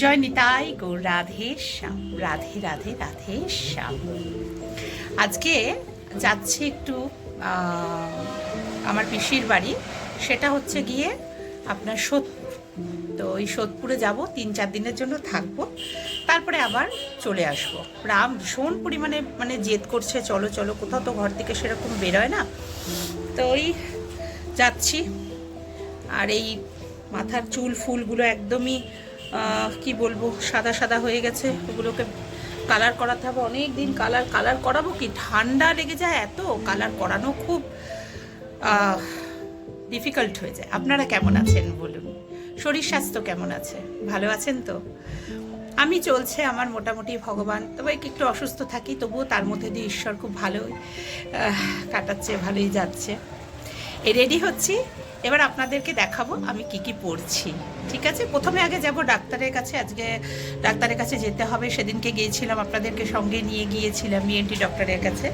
জয় নিতাই গো রাধে শ্যাম। রাধে রাধে রাধে শ্যাম। আজকে যাচ্ছি একটু আমার পিসির বাড়ি। সেটা হচ্ছে গিয়ে আপনার সোদপুর। তো ওই সোদপুরে যাব, তিন চার দিনের জন্য থাকব। তারপরে আবার চলে আসব। রাম ভীষণ পরিমাণে মানে জেদ করছে, চলো চলো, কোথাও তো ঘর থেকে সেরকম বেরোয় না। তো ওই যাচ্ছি। আর এই মাথার চুল ফুলগুলো একদমই কি বলব, সাদা সাদা হয়ে গেছে। ওগুলোকে কালার করাতে হবে। অনেক দিন কালার কালার করাবো কি? ঠান্ডা লেগে যায় এত কালার করানো খুব ডিফিকাল্ট হয়ে যায়। আপনারা কেমন আছেন বলুন? শরীর স্বাস্থ্য কেমন আছে? ভালো আছেন তো? আমি চলছে আমার মোটামুটি ভগবান। তবে একটু অসুস্থ থাকি, তবুও তার মধ্যে দিয়ে ঈশ্বর খুব ভালোই কাটাচ্ছে, ভালোই যাচ্ছে। রেডি হচ্ছি? এবার আপনাদেরকে দেখাবো আমি কি কি পড়ছি, ঠিক আছে? প্রথমে আগে যাব ডাক্তারের কাছে, আজকে ডাক্তারের কাছে যেতে হবে, সেদিনকে গিয়েছিলাম আপনাদেরকে সঙ্গে নিয়ে গিয়েছিলাম ইএনটি ডক্টরের কাছে।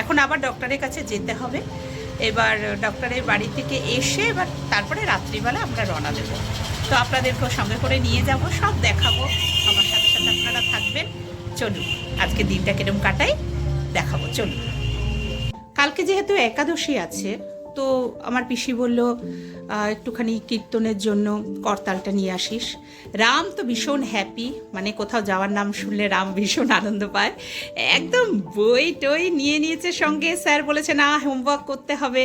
এখন আবার ডক্টরের কাছে যেতে হবে, এবার ডক্টরের বাড়ি থেকে এসে এবার তারপরে রাত্রিবেলা আমরা রওনা দেবো। তো আপনাদেরকেও সঙ্গে করে নিয়ে যাব, সব দেখাবো, আমার সাথে সাথে আপনারা থাকবেন। চলুন, আজকে দিনটা কিরম কাটাই, দেখাবো, চলুন। কালকে যেহেতু একাদশী আছে তো আমার পিসি বলল একটুখানি কীর্তনের জন্য করতালটা নিয়ে আসিস। রাম তো ভীষণ হ্যাপি মানে কোথাও যাওয়ার নাম শুনলে রাম ভীষণ আনন্দ পায়। একদম বই টই নিয়ে নিয়েছে সঙ্গে স্যার বলেছে না হোমওয়ার্ক করতে হবে।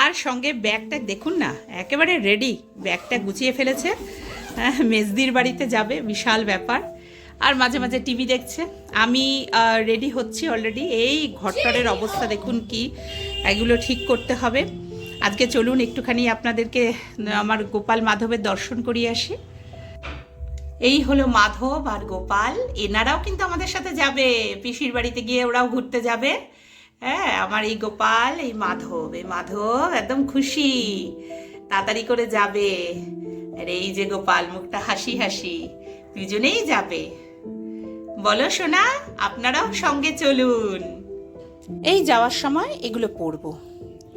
আর সঙ্গে ব্যাগটা দেখুন না একেবারে রেডি ব্যাগটা গুছিয়ে ফেলেছে। হ্যাঁ, মেজদির বাড়িতে যাবে বিশাল ব্যাপার। আর মাঝে মাঝে টিভি দেখছে। আমি রেডি হচ্ছি অলরেডি এই ঘরটরের অবস্থা দেখুন কি এগুলো ঠিক করতে হবে। আজকে চলুন একটুখানি আপনাদেরকে, আমার গোপাল মাধবের দর্শন করিয়ে আসি। এই হলো মাধব আর গোপাল। এনারাও কিন্তু আমাদের সাথে যাবে। পিসির বাড়িতে গিয়ে ওরাও ঘুরতে যাবে। হ্যাঁ আমার এই গোপাল, এই মাধব এই মাধব একদম খুশি। তাড়াতাড়ি করে যাবে। আর এই যে গোপাল, মুখটা হাসি হাসি, দুজনেই যাবে। বলো সোনা, আপনারাও সঙ্গে চলুন। এই যাওয়ার সময় এগুলো পরবো।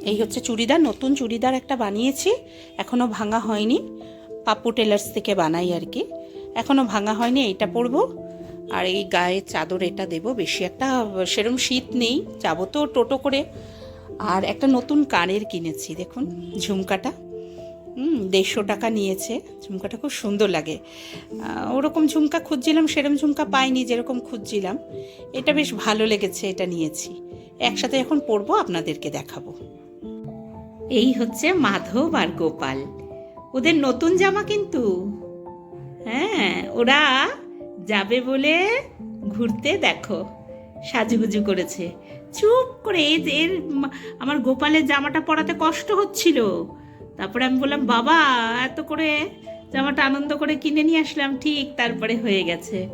এই হচ্ছে চুড়িদার, নতুন চুড়িদার একটা বানিয়েছি, এখনও ভাঙা হয়নি। পাপ্পু টেলার্স থেকে বানাই আর কি। এখনও ভাঙা হয়নি, এইটা পরবো। আর এই গায়ে চাদর এটা দেব, বেশি একটা সেরম শীত নেই, যাব তো টোটো করে। আর একটা নতুন কানের কিনেছি, দেখুন, ঝুমকাটা। দেড়শো টাকা নিয়েছে, ঝুমকাটা খুব সুন্দর লাগে। ওরকম ঝুমকা খুঁজছিলাম সেরকম ঝুমকা পাইনি, যেরকম খুঁজছিলাম। এটা বেশ ভালো লেগেছে, এটা নিয়েছি। একসাথে এখন পরবো আপনাদেরকে দেখাবো। এই হচ্ছে মাধব আর গোপাল। ওদের নতুন জামা কিন্তু। হ্যাঁ ওরা যাবে বলে ঘুরতে দেখো, সাজুগুজু করেছে। চুপ করে এই যে এর আমার গোপালের জামাটা পরাতে কষ্ট হচ্ছিল। তারপরে আমি বললাম, বাবা, এত করে জামাটা আনন্দ করে কিনে নিয়ে আসলাম। ঠিক তারপরে হয়ে গেছে,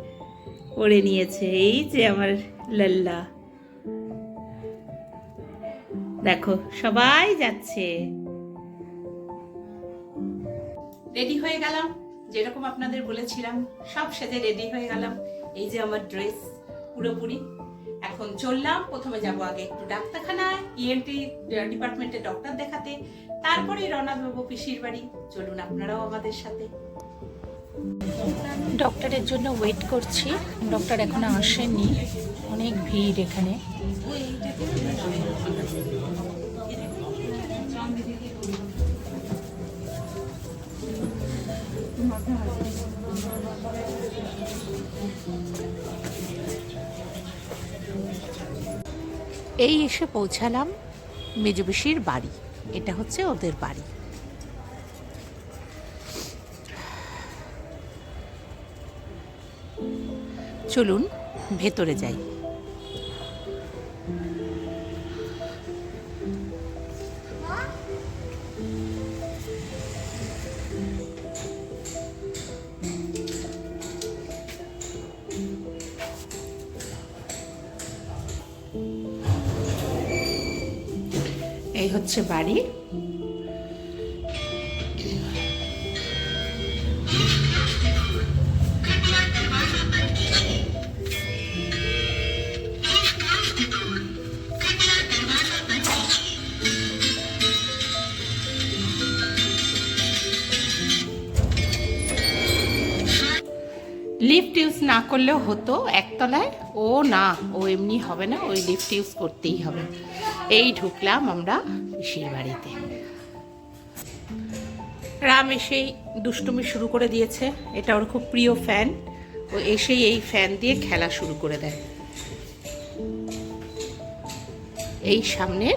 পরে নিয়েছে। এই যে আমার লাল্লা। দেখো সবাই যাচ্ছে। রেডি হয়ে গেলাম যেরকম আপনাদের বলেছিলাম সব সেজে রেডি হয়ে গেলাম। এই যে আমার ড্রেস পুরোপুরি। এখন চললাম প্রথমে যাব আগে একটু ডাক্তারখানায় ইএনটি ডিপার্টমেন্টে ডক্টর দেখাতে। তারপরে রওনা দেবো পিসির বাড়ি। চলুন আপনারাও আমাদের সাথে। ডক্টরের জন্য ওয়েট করছি। ডক্টর এখনও আসেনি অনেক ভিড় এখানে। এই এসে পৌঁছালাম মেজবিশির বাড়ি। এটা হচ্ছে ওদের বাড়ি। চলুন ভেতরে যাই। এই হচ্ছে বাড়ি। লিফট ইউজ না করলেও হতো একতলায়। ও না, ও এমনি হবে না, ওই লিফট ইউজ করতেই হবে। এই ঢুকলাম আমরা পিসির বাড়িতে। রাম এসেই দুষ্টুমি শুরু করে দিয়েছে। এটা ওর খুব প্রিয় ফ্যান। ও এসেই এই ফ্যান দিয়ে খেলা শুরু করে দেয়। এই সামনের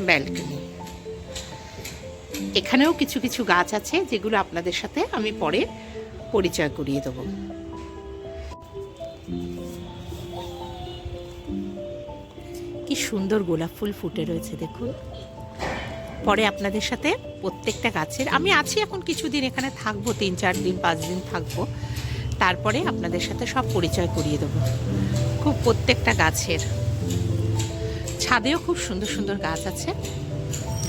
ব্যালকনি। এখানেও কিছু কিছু গাছ আছে যেগুলো আপনাদের সাথে আমি পরে পরিচয় করিয়ে দেবো। কি সুন্দর গোলাপ ফুল ফুটে রয়েছে, দেখুন। পরে আপনাদের সাথে প্রত্যেকটা গাছের, আমি আছি এখন কিছুদিন এখানে থাকব, তিন চার দিন, পাঁচ দিন থাকব। তারপরে আপনাদের সাথে সব পরিচয় করিয়ে দেবো। খুব প্রত্যেকটা গাছের। ছাদেও খুব সুন্দর সুন্দর গাছ আছে,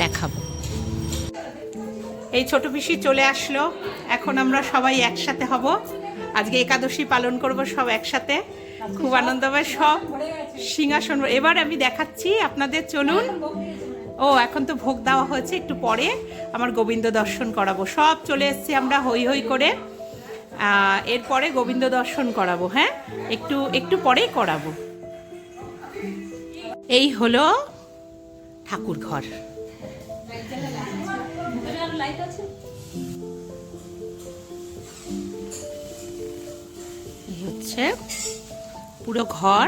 দেখাবো। এই ছোট পিসি চলে আসলো। এখন আমরা সবাই একসাথে হব। আজকে একাদশী পালন করব সব একসাথে। খুব আনন্দ হবে। সব সিংহাসন এবার আমি দেখাচ্ছি আপনাদের, চলুন। ও, এখন তো ভোগ দেওয়া হয়েছে, একটু পরে আমার গোবিন্দ দর্শন করাবো। সব চলে এসেছি আমরা হই হই করে। এরপরে গোবিন্দ দর্শন করাবো হ্যাঁ? একটু একটু পরেই করাবো। এই হলো ঠাকুর ঘর। হচ্ছে পুরো ঘর।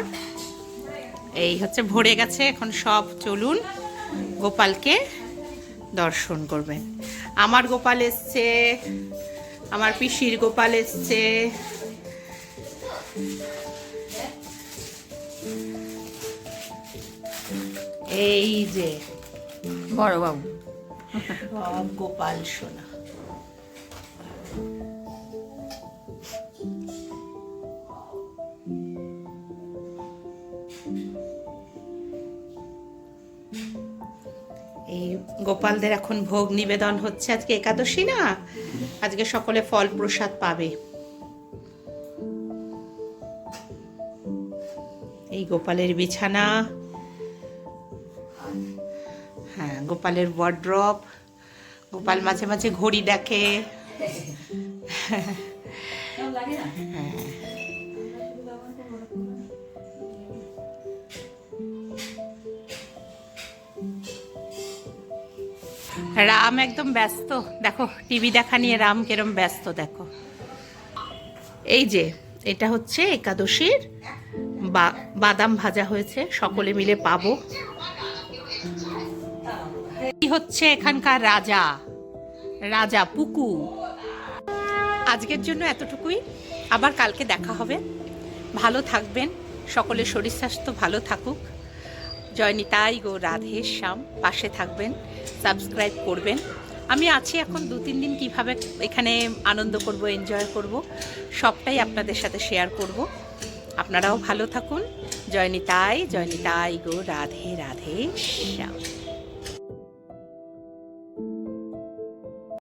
এই হচ্ছে ভরে গেছে, এখন সব চলুন গোপালকে দর্শন করবেন। আমার গোপাল এসছে, আমার পিসির গোপাল এসছে। এই যে বড় বাবু গোপাল সোনা। এই গোপালদের এখন ভোগ নিবেদন হচ্ছে আজকে একাদশী না? আজকে সকলে ফল প্রসাদ পাবে। এই গোপালের বিছানা হ্যাঁ গোপালের ওয়ার্ড্রপ গোপাল মাঝে মাঝে ঘড়ি দেখে। রাম একদম ব্যস্ত। দেখো, টিভি দেখা নিয়ে রাম কিরম ব্যস্ত, দেখো। এই যে, এটা হচ্ছে একাদশীর বাদাম ভাজা হয়েছে, সকলে মিলে পাবো। হচ্ছে এখানকার রাজা রাজা পুকু। আজকের জন্য এতটুকুই। আবার কালকে দেখা হবে। ভালো থাকবেন। সকলের শরীর স্বাস্থ্য ভালো থাকুক। জয়নিতাই গো রাধে শ্যাম পাশে থাকবেন সাবস্ক্রাইব করবেন। আমি আছি এখন দু তিন দিন কীভাবে এখানে আনন্দ করব এনজয় করব, সবটাই আপনাদের সাথে শেয়ার করব। আপনারাও ভালো থাকুন। জয়নিতাই জয়নিতাই গো, রাধে রাধে, শ্যাম।